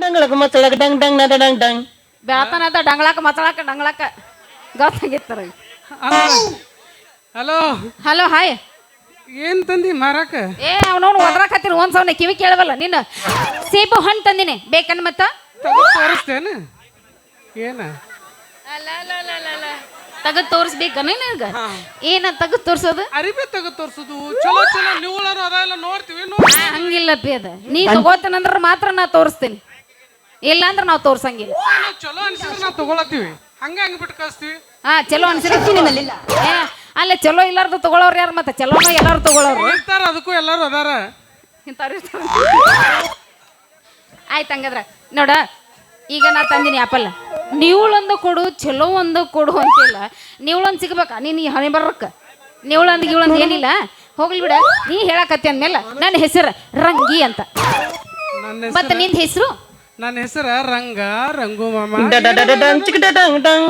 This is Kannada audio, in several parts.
ಡಂಗಳಕ ಮತ್ತಳಕ ಡಂಗ್ ಡಂಗ್ ನದ ಡಂಗ್ ಡಂಗ್. ಬ್ಯಾತನ ಅದ ಡಂಗಳಾಕ ಮತ್ತಳಾಕ ಡಂಗಳಾಕ. ಗೊತ್ತಾಗಿತ್ತಾರ ಹಲೋ. Hello hi. ಏನ್ ತಂದಿ ಮಾರಕ? ಏ ಅವನವನು ಒದ್ರಾಕತ್ತೀರಿ ಒಂದ್ ಸೌನೆ ಕಿವಿ ಕೇಳವಲ್ಲ ನಿನ್ನ ಸೇಬು ಹಣ್ಣು ತಂದಿನಿ ಬೇಕನ್ ಮತ್ತ? ತಗೋ ತೋರಿಸ್ತೇನ? ಏನ? ತಗದ್ ತೋರಿಸ್ಬೇಕನ ನಿನಗ ಏನ ತಗದ್ ತೋರ್ಸೋದು? ಅರಿಬಿ ತಗದ್ ತೋರ್ಸೋದು. ಚಲೋ ಚಲೋ ನೀವುಳರು ಅದೆಲ್ಲ ನೋಡ್ತೀವಿ. ಹಂಗಿಲ್ಲ ಪಿ ಅದ. ನೀ ತಗೋತನಂದ್ರ ಮಾತ್ರ ನಾ ತೋರಿಸ್ತೀನಿ. ಇಲ್ಲ ಅಂದ್ರೆ ನಾವು ತೋರ್ಸಂಗಿಲ್ಲ. ಚಲೋ ಅನ್ಸಿದ್ರೆ ನಾವು ತಗೊಳತ್ತೀವಿ. ಹಂಗೆ ಹಂಗೆ ಬಿಟ್ಟು ಕಳಿಸ್ತೀವಿ. ಹಾ ಚಲೋ ಅನ್ಸಿದ್ರೆ ಏ ಅಲ್ಲೇ ಚಲೋ ಇಲ್ಲಾರ್ದು ತಗೊಳೋರು ಯಾರು ಮತ್ತೆ? ಚಲೋನ ಎಲ್ಲಾರು ತಗೊಳ್ಳೋರು ಇರ್ತಾರ ಅದಕ್ಕೂ ಎಲ್ಲಾರು ಅದಾರ. ಇಂಥವ್ರು ಇರ್ತಾರ. ಆಯ್ತು ಹಂಗದ್ರ ನೋಡ ಈಗ ನಾ ತಂದಿನಿ ಆಪಲ್. ನೀವುಳೊಂದು ಕೊಡು ಚಲೋ ಒಂದು ಕೊಡು ಅಂತಿಲ್ಲ. ನೀವುಳೊಂದು ಸಿಗ್ಬೇಕಾ? ನೀನು ಈ ಹಣೆ ಬರ್ರಕ್ಕ. ನೀವುಳೊಂದು ಇವಳೊಂದು ಏನಿಲ್ಲ. ಹೋಗ್ಲಿ ಬಿಡ. ನೀ ಹೇಳಕತ್ತಿ ಅಂದ್ಮೇಲೆ ನನ್ನ ಹೆಸರು ರಂಗಿ ಅಂತ. ನನ್ನ ಮತ್ತೆ ನಿಂದ ಹೆಸರು? ನನ್ನ ಹೆಸರು ರಂಗ ರಂಗು ಮಾಮ ಡ ಡ ಡ ಡ ಡಂಗ್ ಚಿಕ್ ಡ ಡಂಗ್ ಡಂಗ್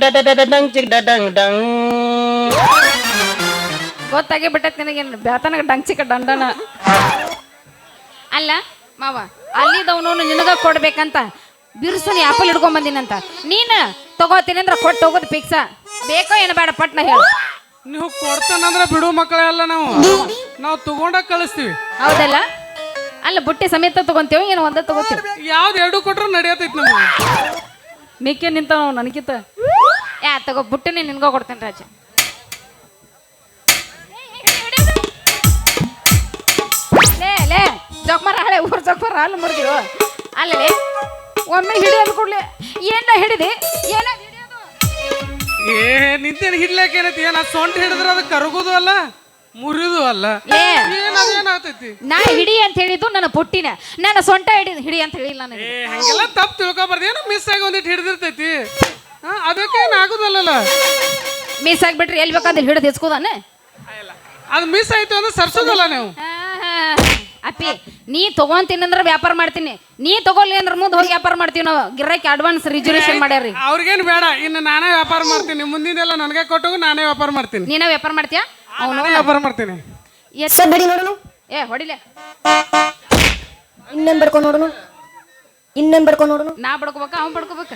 ಡ ಡ ಡ ಡ ಡಂಗ್ ಚಿಕ್ ಡ ಡಂಗ್ ಡಂಗ್ ಗೊತ್ತಾಗೇ ಬಿಟ್ಟೈತೆ ನಿನಗೇನು ಬ್ಯಾತನಗ ಡಂಚಿಕ ಡಂಡನ? ಅಲ್ಲ ಮಾವ ಅಲ್ಲಿದವನು ನಿನಗ ಕೊಡ್ಬೇಕಂತ ಬಿರುಸನ್ ಆಪಲ್ ಹಿಡ್ಕೊಂಡ್ ಬಂದಿನಂತ ನೀನು ತಗೋತೀನಿ ಅಂದ್ರೆ ಕೊಟ್ಟು ಹೋಗೋದು ಫಿಕ್ಸ. ಬೇಕೋ ಏನು ಬೇಡ ಪಟ್ನ ಹೇಳು. ನೀವು ಕೊಡ್ತಾನಂದ್ರೆ ಬಿಡು ಮಕ್ಕಳೇ ಅಲ್ಲ ನಾವು. ನಾವು ತಗೊಂಡ ಕಳಿಸ್ತೀವಿ. ಹೌದಲ್ಲ? ಅಲ್ಲ ಬುಟ್ಟಿ ಸಮೇತ ತಗೊಂತೇವೆ ಏನು ಒಂದೇ ತಗೋತೀವಿ. ಯಾವ್ದು ಎರಡು ಕೊಟ್ರು ನಡೆಯತೈತಿ ನಮ್ಮ ಮಿಕ್ಕಿ ನಿಂತಾವ ನನಗಿತ. ಯಾ ತಗೋ ಬುಟ್ಟಿನೇ ನಿನ್ಗೋ ಕೊಡ್ತೇನೆ ರಾಜ. ಲೇ ಲೇ ಜೋಕ್ಮಾರ ಹಳೆ ಊರ್ ಜೋಕ್ಮಾರ ಅಲ್ಲಿ ಮುರಿದಿರು. ಅಲ್ಲೇ ಒಮ್ಮೆ ಹಿಡಿ ಕೊಡ್ಲಿ. ಏನ ಹಿಡಿದಿ? ಏನ ಹಿಡಿಯೋದು? ಏ ನಿಂತೇನು ಹಿಡ್ಲಕ್ಕೆ ಏನೈತಿ ಏನ ಸೊಂಟ ಹಿಡಿದ್ರ ಅದು ಕರಗೋದು ಅಲ್ಲ? ಮುರಿದು ಅಲ್ಲ. ಲೇ ಏನ್ ಅದೇನಾಗ್ತೈತಿ? ನಾ ಹಿಡಿ ಅಂತ ಹೇಳಿದ್ದು ನನ್ನ ಪುಟ್ಟಿನ. ನನ್ನ ಸೊಂಟ ಹಿಡಿ ಹಿಡಿ ಅಂತ ಹೇಳಿಲ್ಲ ನನಗೆ. ಏ ಹಂಗೆಲ್ಲ ತಪ್ಪು ತಿಳ್ಕೊಬಾರ್ದು. ಏನೋ ಮಿಸ್ ಆಗಿ ಒಂದಿಟ್ಟು ಹಿಡಿದಿರ್ತೈತಿ. ಹಾ ಅದಕ್ಕೇನು ಆಗುದಲ್ಲ ಮಿಸ್ ಆಗ್ಬಿಟ್ರಿ ಎಲ್ಲಿ ಬೇಕಾದ್ರೆ ಹಿಡಿದು ಹೆಚ್ಕೋದಾನೆ? ಅದು ಮಿಸ್ ಆಯ್ತು ಅಂದ್ರೆ ಸರ್ಸೋದಲ್ಲ ನೀವು. ಅಪ್ಪಿ ನೀ ತಗೊಂತೀನಂದ್ರ ವ್ಯಾಪಾರ ಮಾಡ್ತೀನಿ. ನೀ ತಗೊಳ್ಳಿ ಅಂದ್ರೆ ಮುಂದೆ ಹೋಗಿ ವ್ಯಾಪಾರ ಮಾಡ್ತೀವಿ ನಾವು. ಗಿರಾಕಿ ಅಡ್ವಾನ್ಸ್ ರಿಸರ್ವೇಶನ್ ಮಾಡ್ಯಾರಿ ಅವ್ರಿಗೇನು ಬೇಡ. ಇನ್ನು ನಾನೇ ವ್ಯಾಪಾರ ಮಾಡ್ತೀನಿ. ಮುಂದಿನೆಲ್ಲ ನನಗೆ ಕೊಟ್ಟು ನಾನೇ ವ್ಯಾಪಾರ ಮಾಡ್ತೀನಿ. ನೀನೇ ವ್ಯಾಪಾರ ಮಾಡ್ತೀಯಾ? ಅವನು ವ್ಯಾಪಾರ ಮಾಡ್ತೀನಿ. ಎತ್ತ ಬಡಿ ನೋಡೋಣ. ಏ ಹೊಡಿಲೆ. ಇನ್ನೇನ್ ಬಡ್ಕೊಂಡು ನೋಡೋಣ? ಇನ್ನೇನ್ ಬಡ್ಕೊಂಡು ನೋಡೋಣ? ನಾ ಬಡ್ಕೋಬೇಕ ಅವ್ನು ಬಡ್ಕೋಬೇಕ?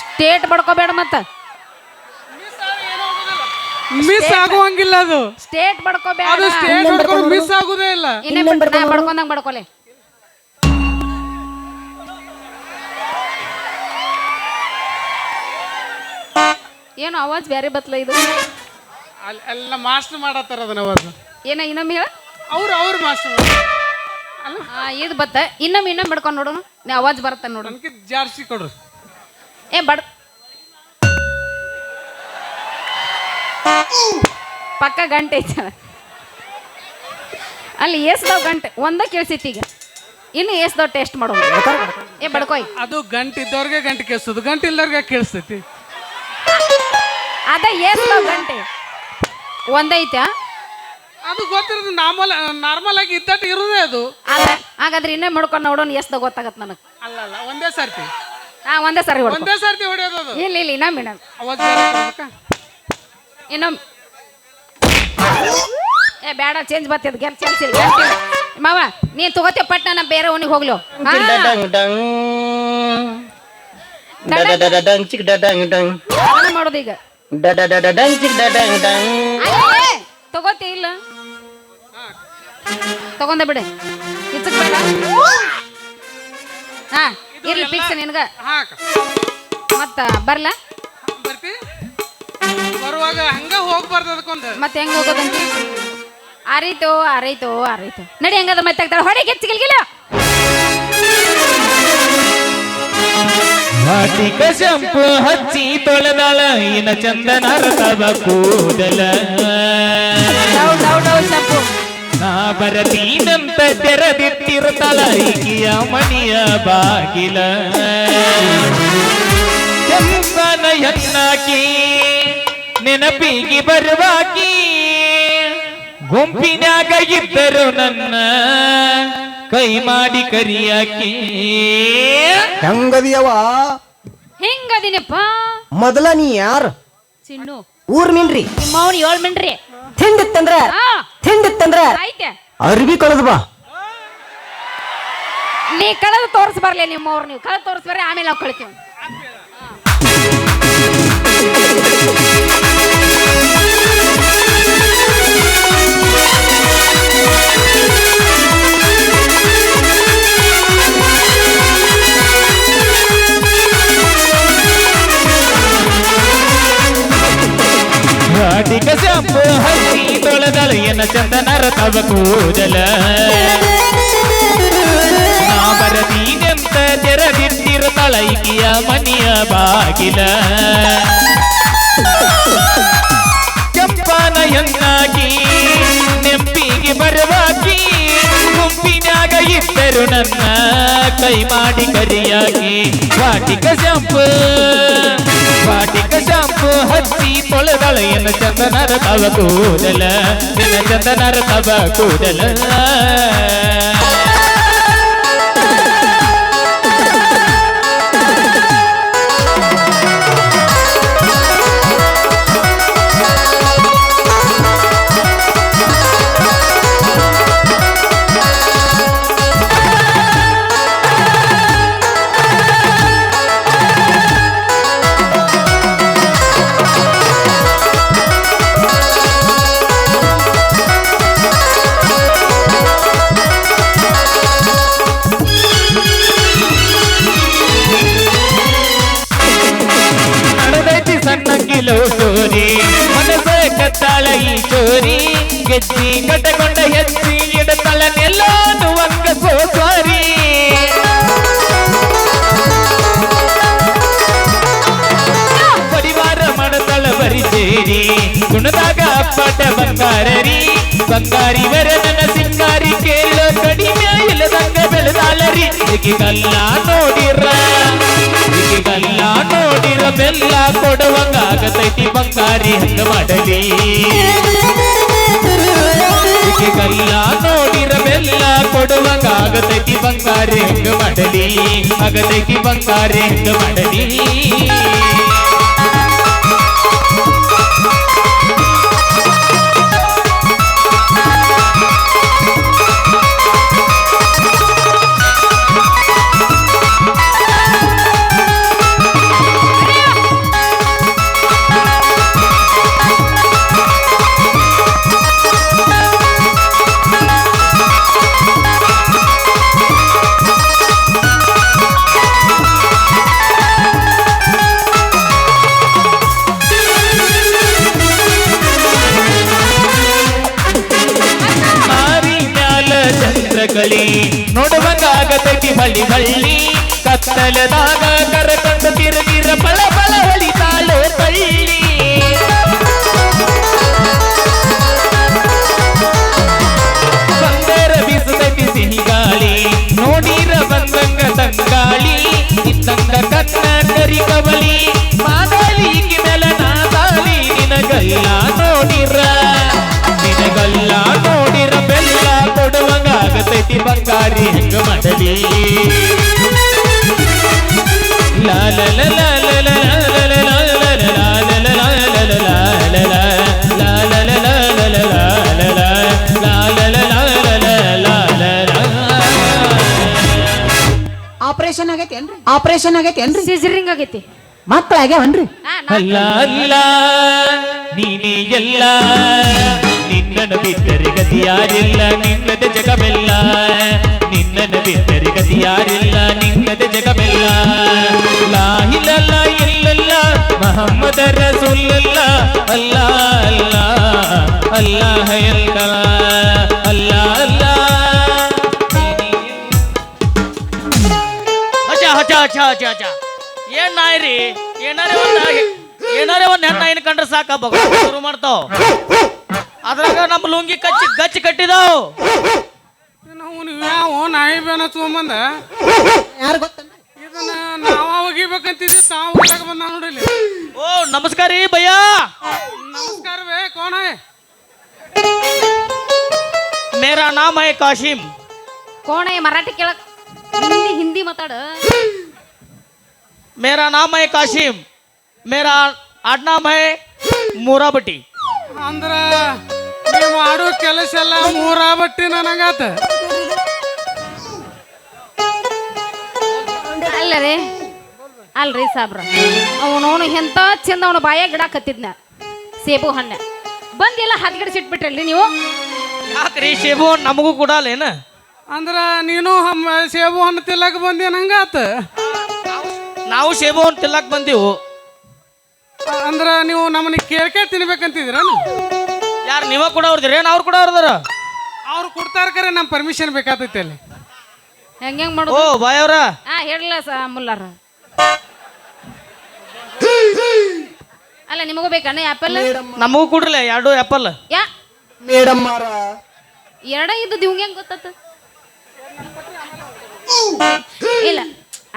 ಸ್ಟೇಟ್ ಬಡ್ಕೋಬೇಡ ಮತ್ತ. ಮಿಸ್ ಆಗುವಂಗಿಲ್ಲ ಅದು. ಸ್ಟೇಟ್ ಬಡ್ಕೋಬೇಡ. ಅದು ಸ್ಟೇಟ್ ಮಿಸ್ ಆಗುದೇ ಇಲ್ಲ. ಇನ್ನೇನ್ ಬಡ್ಕೊಂಡಂಗ್ ಬಡ್ಕೊಲೆ. ಏನು ಅವಾಜ್ ಬೇರೆ ಬತ್ಲ ಇದು? ಅಲ್ಲಿ ಎಲ್ಲ ಮಾಸ್ಟರ್ ಮಾಡತ್ತಾರ ಅದನ್ನ ಅವಾಗ ಏನ ಇನ್ನೊಮ್ಮೆ ಹೇಳ? ಅವ್ರು ಅವ್ರು ಮಾಸ್ಟರ್. ಆ, ಇದು ಬತ್ತ. ಇನ್ನೊಮ್ಮೆ ಇನ್ನೊಮ್ಮೆ ಬಡ್ಕೊಂಡು ನೋಡೋಣ. ನೀ ಆವಾಜ್ ಬರುತ್ತೆ ನೋಡು. ನನಗೆ ಜಾರ್ಸಿ ಕೊಡ್ರಿ. ಏ ಬಡ್. ಪಕ್ಕ ಗಂಟೆ ಐತೆ ಅಲ್ಲಿ. ಏಸ್ದಾವ್ ಗಂಟೆ. ಒಂದ ಕೇಳಿಸೈತಿ ಈಗ. ಇನ್ನು ಏಸ್ದಾವ್ ಟೇಸ್ಟ್ ಮಾಡೋಣ. ಏ ಬಡ್ಕೋಯ್. ಅದು ಗಂಟೆ ಇದ್ದವ್ರಿಗೆ ಗಂಟೆ ಕೇಳಿಸೋದು. ಗಂಟೆ ಇಲ್ಲವ್ರಿಗೆ ಕೇಳಿಸ್ತೈತಿ ಅದ ಏಸ್ದಾವ್ ಗಂಟೆ ಒಂದೈತೆ ಅದು ಗೊತ್ತಿರೋದು ನಾರ್ಮಲ್ ನಾರ್ಮಲ್ ಆಗಿ ಇದ್ದಟ್ಟು ಇರೋದೇ ಅದು ಅಲ್ಲ ಹಾಗಾದ್ರೆ ಇನ್ನೇ ಮಾಡ್ಕೊಂಡು ನೋಡೋಣ ಎಷ್ಟು ಗೊತ್ತಾಗತ್ತೆ ನನಗೆ ಅಲ್ಲ ಅಲ್ಲ ಒಂದೇ ಸರ್ತಿ ಹಾ ಒಂದೇ ಸರಿ ಹೊಡ್ಕೊ ಒಂದೇ ಸರ್ತಿ ಹೊಡೆಯೋದು ಅದು ಇಲ್ಲ ಇಲ್ಲ ಇನ್ನೊಮ್ಮೆ ಇನ್ನೊಮ್ಮೆ ಬೇರೆ? ಇನ್ನೊಮ್ಮೆ ಏ ಬೇಡ ಚೇಂಜ್ ಬರ್ತದ ಗೆಲ್ ಚೇಂಜ್ ಗಂಟೆ ಮಾವ ನೀನು ತಗೋತೀವಿ ಪಟ್ಟ ನಾ ಬೇರೆ ಅವನಿಗೆ ಹೋಗ್ಲು ಹಾ ಡ ಡಂಗ್ ಡಂಗ್ ಡ ಡ ಡ ಡ ಡಂಗ್ ಚಿಕ್ ಡ ಡಂಗ್ ಡಂಗ್ ಅದನ್ನ ಮಾಡೋದು ಈಗ ಡ ಡ ಡ ಡ ಡಂಗ್ ಚಿಕ್ ಡ ಡಂಗ್ ಡಂಗ್ ತಗೋತಿ ಇಲ್ಲ? ತಗೊಂಡ ಬಿಡು. ಇಚ್ಚಕ್ ಬೇಡ ಹಾ ಇರ್ಲಿ ಫಿಕ್ಸ್ ನಿನ್ಗ. ಮತ್ತ ಬರ್ಲ? ಬರ್ತಿ. ಬರುವಾಗ ಹಂಗ ಹೋಗ್ಬಾರ್ದು ಅದಕ್ಕೊಂದು ಮತ್ತೆ ಹೆಂಗ ಹೋಗೋದಂತ? ಆರೈತು ಆರೈತು ಆರೈತು ನಡಿ ಹೆಂಗದ ಮತ್ತೆ ಹೊಡೆ ಹೊಡೆಗೆ ವಾಟಿಕ ಶಂಪು ಹಚ್ಚಿ ತೊಳೆದಾಳ ಇನ ಚಂದನ ರಥವ ಕೂದಲ. ನಾ ಬರತೀನಂತ ತೆರೆದಿಟ್ಟಿರುತ್ತಾಳ ಈಕಿಯ ಮಣಿಯ ಬಾಗಿಲ. ಕೆಂಪನ ಎನ್ನಾಕಿ ನೆನಪಿಗೆ ಬರುವಾಕಿ ಗುಂಪಿನಾಗ ಇದ್ದರು ನನ್ನ. ಕೈ ಮಾಡಿ ಕರಿಯಾಕಿ. ಹೆಂಗದಿಯವ? ಹೆಂಗದಿನಪ್ಪ? ಮೊದಲ ನೀ ಯಾರು? ಚಿನ್ನು. ಊರ್ ನಿನ್ರಿ? ನಿಮ್ಮ ಅವ್ನು ಏಳ್ ಮಿಂಡ್ರಿ ತಿಂದಿತ್ತಂದ್ರ ಹಾ. ತಿಂದಿತ್ತಂದ್ರ ಆಯ್ತೆ. ಅರ್ಬಿ ಕಳೆದು ಬಾ. ನೀ ಕಳೆದು ತೋರ್ಸ್ ಬರ್ಲಿ ನಿಮ್ಮ ನೀವು ಕಳೆದು ತೋರ್ಸ್ ಬರ್ರಿ ಆಮೇಲೆ ನಾವು ಕಳಿತೀವಿ. ಘಾಟಿಕ ಶಾಂಪು ಹಚ್ಚಿ ತೊಳೆದಳು ಎನ್ನ ಚಂದನರ ತವ ಕೂದಲ ನಾ ಬರದೀನೆಂತ ತೆರದಿಟ್ಟಿರುತ್ತಳ ಈಕಿಯ ಮನೆಯ ಬಾಗಿಲ ಕೆಂಪನ ಎನ್ನಾಗಿ ನೆಂಪಿಗೆ ಬರುವಾಕಿ ಗುಂಪಿನಾಗ ಇದ್ದರು ನನ್ನ ಕೈ ಮಾಡಿ ಕರಿಯಾಗಿ ವಾಟಿಕ ಶಾಂಪು ವಾಟಿಕ ಶಾಂಪು ಹಚ್ಚಿ ತೊಳೆದಳ ಎನ್ನ ಚಂದನರ ತವ ಕೂದಲ ಎನ್ನ ಚಂದನರ ತವ ಕೂದಲ. ಬಂಗಾರಿ ವರ ನನ್ನ ಸಿಂಗಾರಿ ಕೇಳೋ ಕಡಿಮೆ ಇಲ್ಲದಂಗ ಬೆಳೆದಾಳರಿ ಈಗಿಗಲ್ಲ ನೋಡಿರ ಈಗಿಗಲ್ಲ ನೋಡಿರ ಬೆಲ್ಲ ಕೊಡುವಂಗ ಆಗತೈತಿ ಬಂಗಾರಿ ಹಂಗ ಮಾಡಲಿ ಈಗಿಗಲ್ಲ ನೋಡಿರ ಬೆಲ್ಲ ಕೊಡುವಂಗ ಆಗತೈತಿ ಬಂಗಾರಿ ಹಂಗ ಮಾಡಲಿ ಆಗತೈತಿ ಬಂಗಾರಿ ಹಂಗ ಮಾಡಲಿ ಆಗತೈತಿ ಬಳ್ಳಿ ಕತ್ತಲದಾಗ ಕರಕೊಂಡು ತಿರುಗಿರ ಬಳ ಬಳ ಹೊಳಿತಾಳೋ ತಳ್ಳಿ. ಬಂದರ ಬಿಸಿದ ಸಿಹಿ ಗಾಳಿ ನೋಡಿರ ಬಂದಂಗ ತಂಗಾಳಿ, ಇದ್ದಂಗ ಕತ್ತ ಕರಿ ಕವಲಿ ಮಾದಲಿ ಮೇಲ ತಾಳಿ ನಿನಗಲ್ಲ. ಬಂಗಾರಿ ಹೆಂಗ ಮಾಡಲಿ ಲಾಲ ಲಾಲ ಲಾಲ ಲಾಲ ಲಾಲ ಆಪರೇಷನ್ ಆಗೈತೆ ಏನ್ರಿ ಆಪರೇಷನ್ ಆಗೈತಿ ಏನ್ರಿ ಸಿಜರಿಂಗ್ ಆಗೈತಿ ಮಕ್ಕಳಾಗ್ಯಾವನ್ರಿ ಅಲ್ಲ ಅಲ್ಲ ನೀನೇ ಎಲ್ಲ ನಿನ್ನನ್ನು ಬಿಟ್ಟರೆ ಗತಿಯಾರಿಲ್ಲ, ನಿನ್ನದ ಜಗವೆಲ್ಲ. ನಿನ್ನನ್ನು ಬಿಟ್ಟರೆ ಗತಿಯಾರಿಲ್ಲ, ನಿನ್ನದ ಜಗವೆಲ್ಲ. ಲಾಹಿಲಲ್ಲ, ಇಲ್ಲಲ್ಲ ಮಹಮ್ಮದ ರಸುಲ್ಲಲ್ಲ ಅಲ್ಲ ಅಲ್ಲ ಅಲ್ಲಾಹ ಎಲ್ಲ ಅಲ್ಲ ಅಲ್ಲ. ಏನ್ ನಾಯ್ರಿ? ಏನಾರೇ ಒಂದ್ ಏನಾರೇ ಒಂದ್ ಹೆಣ್ಣಾಯಿನ ಕಂಡ್ರೆ ಸಾಕ ಭಗವಂತ ಶುರು ಮಾಡ್ತಾವ. ಅದ್ರಾಗ ನಮ್ಮ ಲುಂಗಿ ಕಚ್ಚಿ ಗಚ್ಚಿ ಕಟ್ಟಿದಾವ್. ಅವನು ಯಾವ ನಾಯಿ ಬೇನ ತಗೊಂಬಂದ? ಯಾರು ಗೊತ್ತಲ್ಲ ಇದನ್ನ ತಾವು ಹೋಗಕ್ ಬಂದ ನೋಡಿಲ್ಲ. ಓ ನಮಸ್ಕಾರ ರೀ ಭಯ್ಯ. ನಮಸ್ಕಾರ ಬೇ ಕೋಣ ಹೈ ಮೇರಾ ನಾಮ ಹೈ ಕಾಶಿಮ್ ಕೋಣ ಹೈ ಮರಾಠಿ ಕೇಳಕ್ ಹಿಂದಿ ಹಿಂದಿ ಮಾತಾಡ. ಮೇರಾ ನಾಮ ಹೈ ಕಾಶಿಮ್ ಮೇರಾ ಆಡ್ನಾಮ ಹೈ ಮೂರಾಬಟಿ ಅಂದ್ರ ನೀವು ಮಾಡೋ ಕೆಲಸ ಎಲ್ಲ ಮೂರ ಬಟ್ಟಿ ನನಗಾತ. ಅಲ್ಲರಿ ಅಲ್ರಿ ಸಾಬ್ರ. ಅವನವನು ಎಂತ ಚಂದ ಅವನು ಬಾಯ ಗಿಡ ಕತ್ತಿದ್ನ. ಸೇಬು ಹಣ್ಣು. ಬಂದೆಲ್ಲ ಹದ್ಗಿಡಿಸಿಟ್ಬಿಟ್ರಲ್ರಿ ನೀವು? ಯಾಕ್ರಿ ಸೇಬು ನಮಗೂ ನಮಗೂ ಅಲ್ಲೇನ ಅಂದ್ರ ನೀನು ಹಮ್ಮ ಸೇಬು ಹಣ್ಣು ತಿಲ್ಲಕ್ ಬಂದಿ ನಂಗಾತ. ನಾವು ಸೇಬು ಹಣ್ಣು ತಿಲ್ಲಕ್ ಬಂದೀವು. ಅಂದ್ರ ನೀವು ನಮ್ಮನ್ನ ಕೇಳ್ಕೆ ತಿನ್ಬೇಕಂತಿದ್ರ ಯಾರು ನೀವ ಕೂಡ ಅವ್ರದಿರ? ಏನ್ ಅವ್ರು ಕೂಡ ಅವ್ರದಾರ? ಅವ್ರು ಕೊಡ್ತಾರ ಕರೆ ನಮ್ಮ ಪರ್ಮಿಷನ್ ಬೇಕಾತೈತಿ ಅಲ್ಲಿ. ಹೆಂಗ್ ಹೆಂಗ್ ಓ ಮಾಡೋದು ಬಾಯ್ ಅವ್ರ. ಹೇಳಲ್ಲ ಸ ಮುಲ್ಲಾರ. ಅಲ್ಲ ನಿಮಗೂ ಬೇಕಣ್ಣ ಆಪಲ್ ನಮಗೂ ಕೊಡ್ರಲ್ಲ ಎರಡು ಆ್ಯಪಲ್ ಯಾ? ಮೇಡಮ್ ಎರಡ ಇದ್ದು ದಿವ್ಗೆ ಹೆಂಗ್ ಗೊತ್ತಾತ ಇಲ್ಲ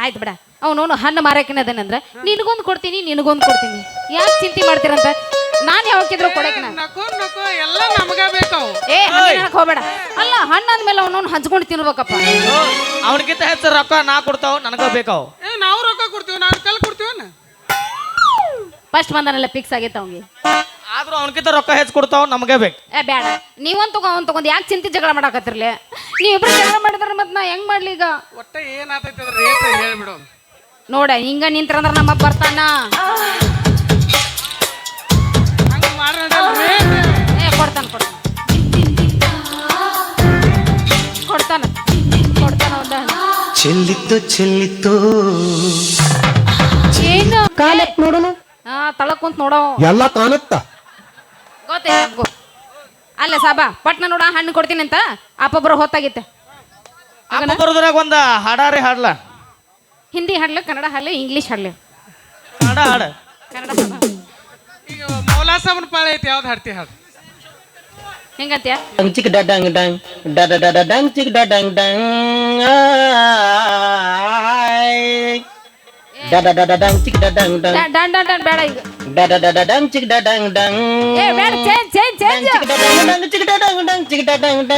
ಆಯ್ತು ಬಿಡ. ಅವನವನು ಹಣ್ಣು ಮಾರಕಿನ ಅದೇನಂದ್ರ ನಿನಗೊಂದು ಕೊಡ್ತೀನಿ ನಿನಗೊಂದು ಕೊಡ್ತೀನಿ. ಯಾಕೆ ಚಿಂತೆ ಮಾಡ್ತೀರಂತ? ನಾನು ಯಾವಕ್ಕಿದ್ರು ಕೊಡಕ್ಕೆ ನಾನು ನಕೋ ನಕೋ ಎಲ್ಲ ನಮಗ ಬೇಕಾವು ಏ ಹಣ್ಣು ಹೋಗ್ಬೇಡ. ಅಲ್ಲ ಹಣ್ಣು ಅಂದ್ಮೇಲೆ ಅವನವನು ಹಂಚ್ಕೊಂಡು ತಿನ್ಬೇಕಪ್ಪ. ಅವನಿಗಿಂತ ಹೆಚ್ಚು ರೊಕ್ಕ ನಾ ಕೊಡ್ತಾವ ನನಗ ಬೇಕಾವ್ ಏ ನಾವು ರೊಕ್ಕ ಕೊಡ್ತೀವಿ ನಾವು ಕಲ್ ಕೊಡ್ತೀವನ ಫಸ್ಟ್ ಬಂದನೆಲ್ಲ ಫಿಕ್ಸ್ ಆಗೈತೆ ಅವ್ನಿಗೆ. ಆದ್ರೂ ಅವನಿಗಿಂತ ರೊಕ್ಕ ಹೆಚ್ಚು ಕೊಡ್ತಾವ ನಮಗೆ ಬೇಕು. ಏ ಬೇಡ. ನೀವೊಂದು ತಗೋ ಅವ್ನು ತಗೊಂಡು ಯಾಕೆ ಚಿಂತೆ ಜಗಳ ಮಾಡಾಕತ್ತಿರ್ಲಿ? ನೀವಿಬ್ರು ಜಗಳ ಮಾಡಿದ್ರೆ ಮತ್ತೆ ನಾ ಹೆಂಗ್ ಮಾಡ್ಲಿ ಈಗ? ಒಟ್ಟ ಏನಾಗ್ತೈತೆ ಅದ್ರ ರೇಟ್ ಹೇಳ್ಬಿಡು. ನೋಡ ಹಿಂಗ ನಿಂತ್ರಂದ್ರ ನಮ್ಮ ಬರ್ತಾನ. ಏ ಕೊಡ್ತಾನ ಕೊಡ್ತಾನ. ಕೊಡ್ತಾನ ಕೊಡ್ತಾನ ಒಂದ ಚೆಲ್ಲಿತ್ತು ಚೆಲ್ಲಿತ್ತು. ಏನು? ಕಾಲಕ್ ನೋಡೋಣ. ಹಾ ತಳಕ್ ಕುಂತ್ ನೋಡೋ ಎಲ್ಲ ಕಾಣುತ್ತ ಗೊತ್ತೇ ಗೊ ಅಲ್ಲ ಸಾಬಾ ಪಟ್ನ ನೋಡ ಹಣ್ಣು ಕೊಡ್ತೀನಿ ಅಂತ. ಅಪ್ಪೊಬ್ರು ಹೊತ್ತಾಗಿತ್ತೆ ಅಪ್ಪ ಬರೋದ್ರಾಗ ಒಂದ ಹಾಡಾರಿ ಹಾಡ್ಲ? ಹಿಂದಿ ಹಾಡ್ಲು ಕನ್ನಡ ಹಾಡ್ಲು ಇಂಗ್ಲೀಷ್ ಹಾಡ್ಲು ಹಾಡ ಹಾಡ ಕನ್ನಡ ಹಾಡು ಈಗ ಮೌಲಾ ಸಾಬನ್ ಪಾಳೆ ಐತಿ ಯಾವ್ದು ಹಾಡ್ತಿ ಹಾಡು ಹೆಂಗಂತ್ಯ ಡಂಗ್ ಚಿಕ್ ಡಂಗ್ ಡಂಗ್ ಡ ಡ ಡ ಡ ಡಂಗ್ ಚಿಕ್ ಡಂಗ್ ಡಂಗ್ ಆಯ್. ಡ ಡ ಡ ಡ ಡಂಗ್ ಚಿಕ್ ಡಂಗ್ ಡಂಗ್ ಡನ್ ಡನ್ ಡನ್ ಬೇಡ ಈಗ ಡ ಡ ಡ ಡ ಡಂಗ್ ಚಿಕ್ ಡಂಗ್ ಡಂಗ್ ಏ ಬೇಡ ಚೇಂಜ್ ಚೇಂಜ್ ಚೇಂಜ್ ಡಂಗ್ ಚಿಕ್ ಡಂಗ್ ಡಂಗ್ ಚಿಕ್ ಡಂಗ್ ಡಂಗ್ ಚಿಕ್ ಡಂಗ್ ಡಂಗ್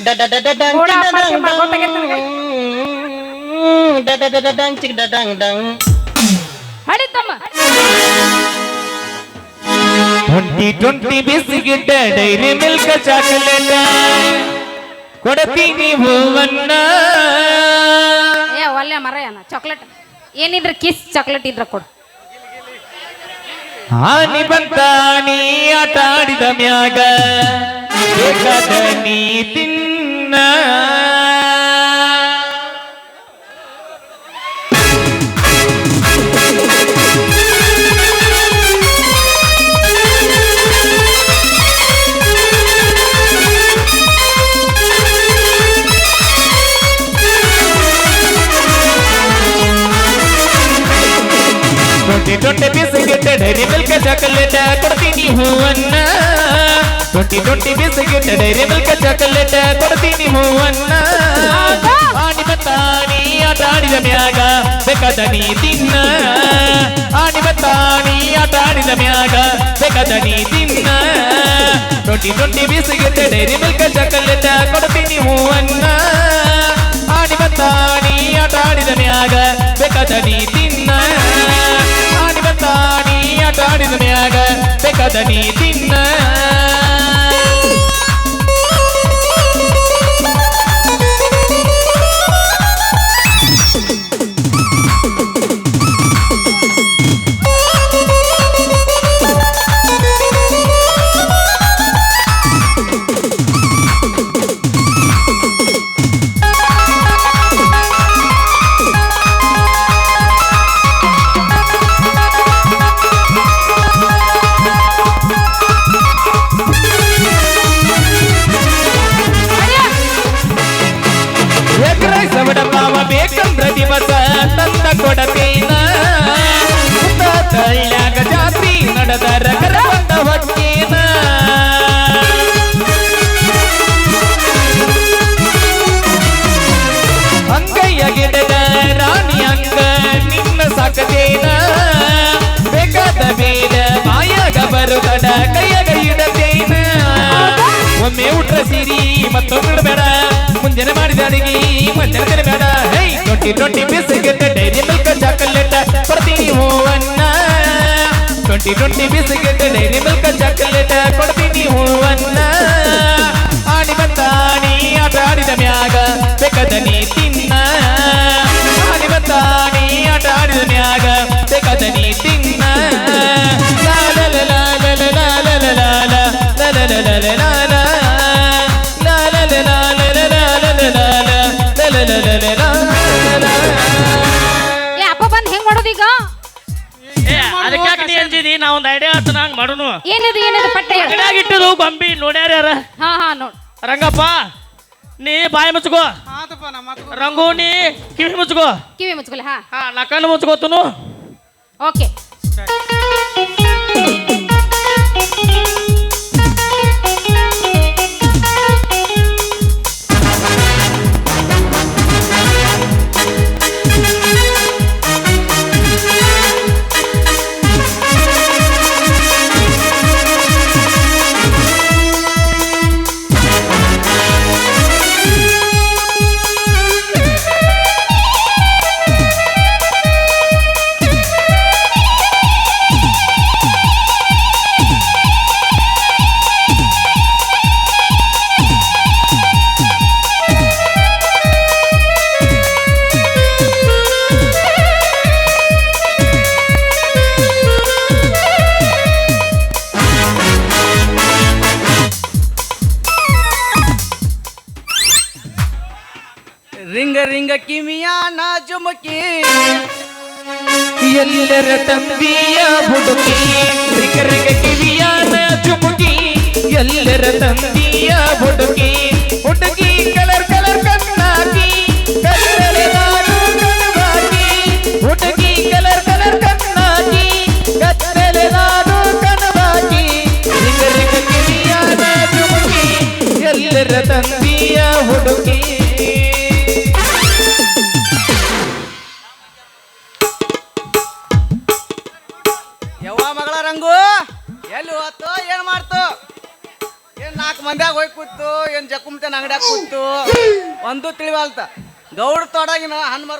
ಡ ಡ ಡ ಡ ಡಂಗ್ ನೋಡ, ಚಿಕ್ ಅಪ್ಪ ಡಂಗ್ ಸಿನಿಮಾ ಗೊತ್ತಾಗೈತೆ ನನಗೆ. ಡ ಡ ಡ ಡ ಡಂಗ್ ಚಿಕ್ ಡಂಗ್ ಡಂಗ್. ಹಡಿತಮ್ಮ twenty twenty biscuit Dairy Milk chocolate. ಕೊಡತೀನಿ ಹೂವನ್ನ ಏ ಒಲ್ಲೆ ಮರ ಏನ ಚಾಕ್ಲೇಟ್ ಏನಿದ್ರ ಕಿಸ್ ಚಾಕ್ಲೇಟ್ ಇದ್ರ ಕೊಡು. ಹಾನಿ ಬಂತ ನೀ ಆಟ ಆಡಿದ ಮ್ಯಾಗ. ಬೇಕಾದ ನೀ ತಿನ್ನ. Twenty twenty biscuit Dairy Milk chocolate ಕೊಡ್ತೀನಿ ಹೂವನ್ನ twenty twenty biscuit Dairy Milk chocolate ಕೊಡ್ತೀನಿ ಹೂವನ್ನ ಆಡಿ ಬತ್ತಾಣಿ ಆಟ ಆಡಿದ ಮ್ಯಾಗ ಬೇಕಾದ ನೀ ತಿನ್ನ. ಆಡಿ ಬತ್ತಾಣಿ ಆಟ ಆಡಿದ ಮ್ಯಾಗ ಬೇಕಾದ ನೀ ತಿನ್ನ. Twenty twenty biscuit Dairy Milk chocolate ಕೊಡ್ತೀನಿ ಹೂವನ್ನ ಆಡಿ ಬತ್ತಾಣಿ ಆಟ ಆಡಿದ ಮ್ಯಾಗ ಬೇಕಾದ ನೀ ತಿನ್ನ. ಆಡಿದ ಮ್ಯಾಗ ಬೇಕಾದ ನೀ ತಿನ್ನ. ಬಾಯಾಗ ಬರುಗಡ ಕೈಯಾಗ ಇಡತೇನ? ಒಮ್ಮೆ ಉಟ್ರ ಸಿರಿ ಮತ್ತೊಮ್ಮೆ ಬೇಡ. ಮುಂಜಾನೆ ಮಾಡಿದ ಅಡಿಗೆ ಮಧ್ಯಾಹ್ನ ಬೇಡ. ಹೈ ಟೊಟ್ಟಿ ಟೊಟ್ಟಿ ಬಿಸ್ಕೆಟ್, ಡೈರಿ ಮಿಲ್ಕ್, ಚಾಕಲೇಟ್ ಕೊಡ್ತೀನಿ ಹೂವನ್ನ ಟೊಟ್ಟಿ ಟೊಟ್ಟಿ ಬಿಸ್ಕೆಟ್, ಡೈರಿ ಮಿಲ್ಕ್, ಚಾಕಲೇಟ್ ಕೊಡ್ತೀನಿ ಹೂವನ್ನ ಆಡಿ ಬಂದಾಣಿ ಆಟ ಆಡಿದ ಮ್ಯಾಗ ಬೇಕದ ನೀ ತಿನ್ನ. ಮಾಡುನು? ಏನದು ಏನದು ಪಟ್ಟೆ? ಹೇಳು ಇಟ್ಟದು ಗೊಂಬಿ ನೋಡ್ಯಾರ ಯಾರ? ಹಾ ಹಾ ನೋಡ್. ರಂಗಪ್ಪ ನೀ ಬಾಯಿ ಮುಚ್ಕೋ. ಆತಪ್ಪ ನಮ್ಮ ಮಾತು ರಂಗು ನೀ ಕಿವಿ ಮುಚ್ಕೋ. ಕಿವಿ ಮುಚ್ಚಕೋ ಹಾ. ಹಾ ನಾ ಮುಚ್ಚಕೋತನು ಮುಚ್ಕೋತನು. ಓಕೆ. ಕಿವಿಯಾನ ಚುಮುಕಿ ಎಲ್ಲರ ತಂದಿಯ ಹುಡುಕಿ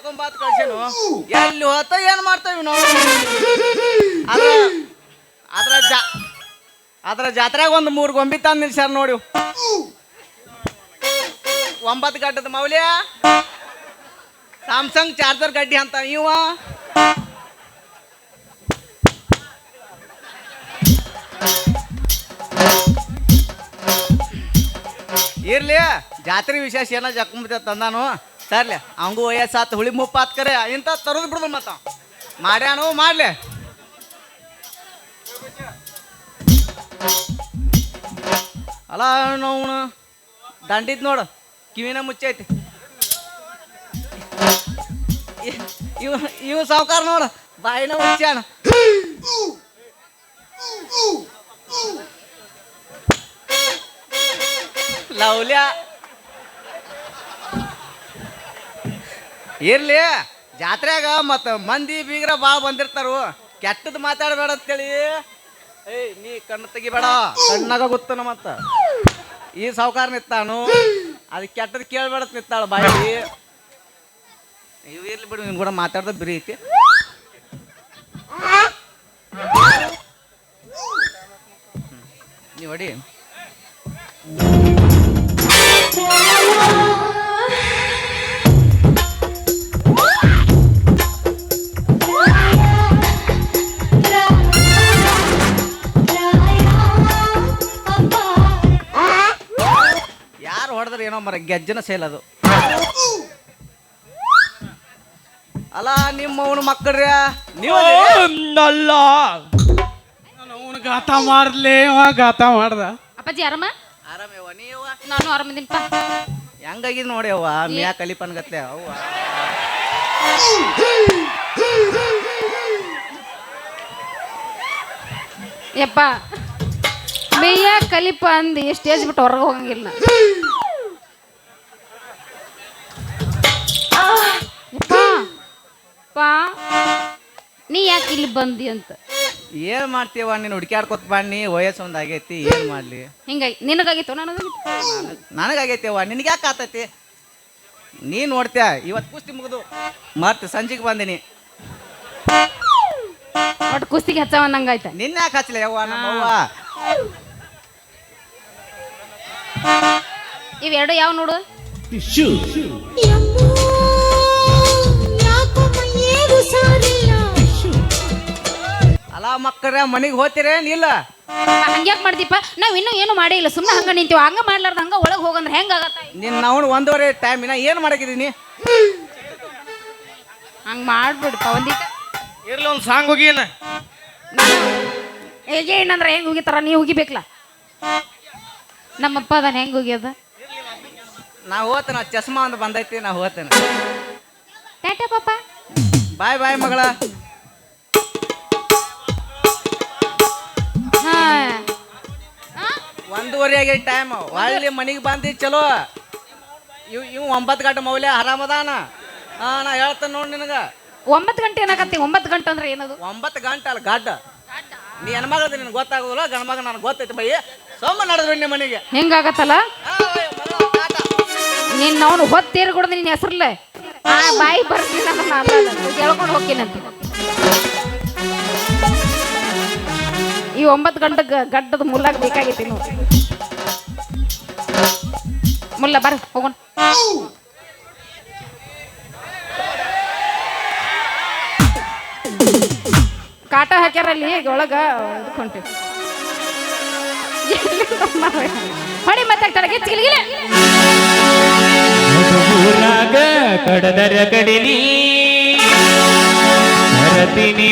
ತೊಡಗಿನ ಹಣ್ಣು ಮಾರ್ಕೊಂಡ್ ಬಾತ್ ಕಳ್ಸೇನು ಎಲ್ಲಿ ಹೋತ, ಏನ್ ಮಾಡ್ತಾವ ನಾವು ಅದ್ರ ಅದ್ರ ಜಾ ಅದ್ರ ಜಾತ್ರೆಗೆ ಒಂದು ಮೂರು ಗೊಂಬಿ ತಂದು ನಿಲ್ಸ್ಯಾರ ನೋಡಿ ಒಂಬತ್ತು ಗಡ್ಡದ ಮೌಲ್ಯ? ಸ್ಯಾಮ್ಸಂಗ್ ಚಾರ್ಜರ್ ಗಡ್ಡಿ ಅಂತ ಇವ. ಇರ್ಲಿ, ಜಾತ್ರೆ ವಿಶೇಷ ಏನೋ ಜಕ್ಕೊಂಬತ್ತೆ ತಂದಾನು. ತರ್ಲಿ ಅವಂಗೂ ವಯಸ್ಸಾತು ಹುಳಿ ಮುಪ್ಪಾತ್ ಕರೆ. ಇಂಥ ತರೋದು ಬಿಡುದು ಮತ್ತ. ಮಾಡ್ಯಾನು ಮಾಡ್ಲೆ. ಅಲ್ಲ ನಾವು ದಂಡಿದ್ ನೋಡು. ಕಿವಿನ ಮುಚ್ಚೈತಿ ಇವ ಇವ ಸಾವುಕಾರ ನೋಡು. ಬಾಯಿನ ಮುಚ್ಚಾಣ ಲವ್ಲ್ಯ. ಇರ್ಲಿ. ಜಾತ್ರೆಗ ಮತ್ತು ಮಂದಿ ಬೀಗ್ರ ಬಾ ಬಂದಿರ್ತಾರು. ಕೆಟ್ಟದ್ ಮಾತಾಡಬೇಡ ಅಂತೇಳಿ. ಏಯ್, ನೀ ಕಣ್ಣು ತೆಗಿಬೇಡ. ಕಣ್ಣಾಗ ಗೊತ್ತನ ಮತ್ತ. ಈ ಸಾವುಕಾರ ನಿತ್ತಾನು ಅದು ಕೆಟ್ಟದ್ ಕೇಳಬೇಡ ನಿತ್ತಾಳ ಬಾಯಿ. ಇವು ಇರ್ಲಿ ಬಿಡು, ನಿನ್ ಕೂಡ ಮಾತಾಡ್ದ ಬಿರಿ ಐತಿ. ನೀವು ಹೊಡಿ. ಏನೋ ಮರ ಗೆಜ್ಜನ ಸೇಲ್ ಅದು. ಅಲ್ಲ ನಿಮ್ಮ ಅವನ ಮಕ್ಕಳ್ರಿ ನೀವು ಅಲ್ಲ ಅವನು ಗಾತ ಮಾಡ್ಲೇ ಅವ ಗಾತ ಮಾಡ್ದ. ಅಪ್ಪಾಜಿ ಆರಾಮ? ಆರಾಮೇವ ನೀವ? ನಾನು ಆರಾಮದಿನಪ್ಪ ಹೆಂಗಾಗಿದ್ ನೋಡಿ ಅವ್ವ ಮ್ಯಾ ಕಲಿಪನ್ ಗತ್ಲೆ ಅವ್ವ. ಯಪ್ಪ ಮೇಯ ಕಲಿಪ ಅಂದು ಸ್ಟೇಜ್ ಬಿಟ್ಟು ಹೊರಗೆ ಹೋಗಂಗಿಲ್ಲ. ಪಾ ನೀ ಯಾಕೆ ಇಲ್ಲಿ ಬಂದಿ ಅಂತ? ಏನ್ ಮಾಡ್ತೀವ ನೀನು ಹುಡುಕ್ಯಾಡ್ಕೊತ ಬನ್ನಿ ವಯಸ್ಸು ಒಂದ್ ಆಗೈತಿ ಏನ್ ಮಾಡ್ಲಿ? ಹಿಂಗಾಗಿ ನಿನಗಾಗಿತ್ತು ನನಗಾಗಿತ್ತು ನನಗಾಗೈತಿವ ನಿನಗೆ ಯಾಕೆ ಆತೈತಿ? ನೀ ನೋಡ್ತ್ಯಾ ಇವತ್ತು ಕುಸ್ತಿ ಮುಗಿದು ಮತ್ತೆ ಸಂಜೆಗೆ ಬಂದಿನಿ. ಒಟ್ಟು ಕುಸ್ತಿಗೆ ಹಚ್ಚವ ನಂಗಾಯ್ತ ನಿನ್ನ ಯಾಕೆ ಹಚ್ಚಲ ಯವ್ವ ನಮ್ಮವ್ವ? ಇವೆರಡು ಯಾವ ನೋಡು? ಅಲ್ಲ ಮಕ್ಕಳ ಮನೆಗೆ ಹೋತಿರೇನಿಲ್ಲ ಇಲ್ಲ? ಹಂಗ್ಯಾಕ್ ಮಾಡ್ದೀಪ? ನಾವ್ ಇನ್ನೂ ಏನು ಮಾಡೇ ಇಲ್ಲ. ಸುಮ್ಮನೆ ಹಂಗ ನಿಂತೀವಿ. ಹಂಗ ಮಾಡ್ಲಾರ್ದ ಹಂಗ ಒಳಗ್ ಹೋಗಂದ್ರ ಹೆಂಗ ಆಗತ್ತ? ನಿನ್ನ ಅವನು ಒಂದೂವರೆ ಟೈಮ್ ಇನ್ನ ಏನು ಮಾಡಕಿದೀನಿ ಹಂಗ ಮಾಡ್ಬಿಡ್ಪ ಒಂದಿಟ. ಇರ್ಲಿ ಒಂದು ಸಾಂಗ್ ಹೋಗಿನ ಏನಂದ್ರ ಹೆಂಗ್ ಹೋಗಿತಾರ ನೀ ಹೋಗಿಬೇಕಲ್ಲ ನಮ್ಮಪ್ಪ ಅದಾನ ಹೆಂಗ್ ಹೋಗ್ಯದ? ನಾ ಹೋತನ ಚಸ್ಮಾ ಒಂದು ಬಂದೈತಿ ನಾ ಹೋತೇನೆ ಟಾಟಾ ಪಾಪ. ಬಾಯ್ ಬಾಯ್ ಮಗಳ. ಒಂದೂವರೆ ಆಗಿ ಟೈಮ್ ಒಳ್ಳೆ ಮನೆಗೆ ಬಂದಿ ಚಲೋ. ಇವ್ ಇವ್ ಒಂಬತ್ತು ಗಂಟೆ ಮೌಲ್ಯ ಆರಾಮದಾನ ಹಾ ನಾ ಹೇಳ್ತೇನೆ ನೋಡಿ ನಿನಗ. ಒಂಬತ್ತು ಗಂಟೆ ಏನಾಗತ್ತಿ? ಒಂಬತ್ತು ಗಂಟೆ ಅಂದ್ರೆ ಏನದು? ಒಂಬತ್ತು ಗಂಟೆ ಅಲ್ಲ ಗಡ್ಡ. ನೀ ಹೆಣ್ಮಗಳದ ನಿನಗೆ ಗೊತ್ತಾಗೋದಿಲ್ಲ ಗಣಮಗ ಮಗ ನನಗೆ ಗೊತ್ತೈತಿ. ಬೈ ಸೋಮ ನಡೆದ್ರು ನಿಮ್ಮ ಮನೆಗೆ. ಹೆಂಗಾಗತ್ತಲ್ಲ? ಆ, ಓಯ್ ಮಗಳ, ಟಾಟ. ನೀನ್ ಅವನು ಹೊತ್ತೇರ್ ಕೊಡದ ನಿನ್ನ ಹೆಸರ್ಲೆ ಆ ಬಾಯಿ ಬರ್ತೀನಿ ನನ್ನ ಹೇಳ್ಕೊಂಡು ಹೋಗ್ತೀನಂತ ಈ ಒಂಬತ್ತು ಗಂಟೆ ಗಡ್ಡದ ಮುಲ್ಲಾಗ ಬೇಕಾಗಿತ್ತು ನೋಡಿ. ಮುಲ್ಲ ಬರ, ಹೋಗೋಣ. ಕಾಟ ಹಾಕ್ಯಾರ ಅಲ್ಲಿ ಒಳಗ ಹೊಂಟಿವಿ ಹೊಡಿ ಮತ್ತೆ ಗಿಚ್ಚಿಗಿಲಿಗಿಲ್ಲ ಊರಾಗ ಕಡದರ ಕಡಿಲಿ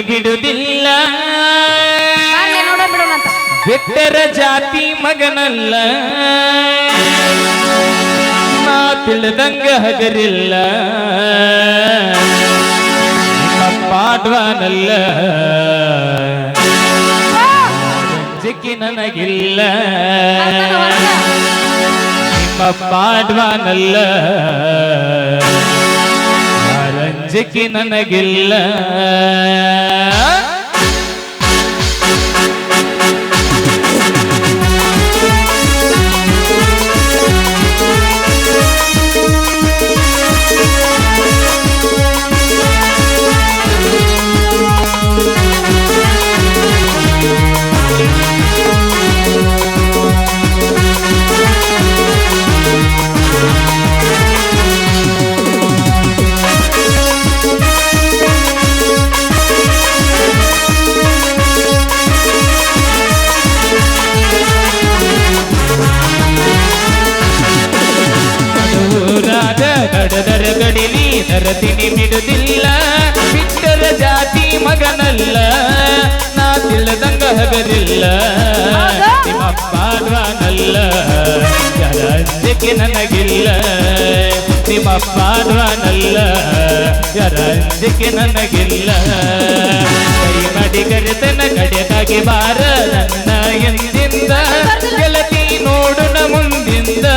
ಬಿಡುದಿಲ್ಲ. ಅಂತ ಬಿಟ್ಟರ ಜಾತಿ ಮಗನಲ್ಲ ನಾ ತಿಳಿದಂಗ ಹಗರಿಲ್ಲ ನಿಮ್ಮ ಪಾಡ್ವಾನಲ್ಲ ಜಿಕ್ಕಿ ನನಗಿಲ್ಲ ಬರ್ತಾನ ಹೊರ್ಗ. ನಿಮ್ಮ ಪಾಡ್ವಾನಲ್ಲ ರಂಜಿಕೆ ನನಗಿಲ್ಲ ನಿಮ್ಮ ಪಾಡ್ವಾನಲ್ಲ ಯಾರ ಅಂಜಿಕೆ ನನಗಿಲ್ಲ. ಕೈ ಮಾಡಿ ಕರೆತನ ಕಡೆದಾಗಿ ಬಾರ ನನ್ನ ಎಂದಿಂದ ಗೆಳತಿ ನೋಡುನ ಮುಂದಿಂದ,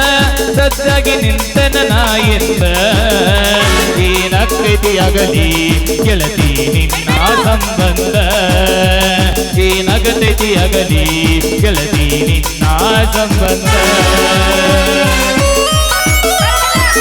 ಸಜ್ಜಾಗಿ ನಿಂತನ ನಾಯಿಂದ ಏನಾಗ್ತೈತಿಯಾಗಲಿ ಗೆಳತಿ ನಿನ್ನ ಸಂಬಂಧ. ಏನಾಗತೈತಿಯಾಗಲಿ ಗೆಳತಿ ನಿನ್ನ ಸಂಬಂಧ.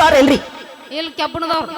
ಅದಾರೇನ್ರಿ ಇಲ್ಲಿ ಕೆಬ್ಬಣದವ್ರು.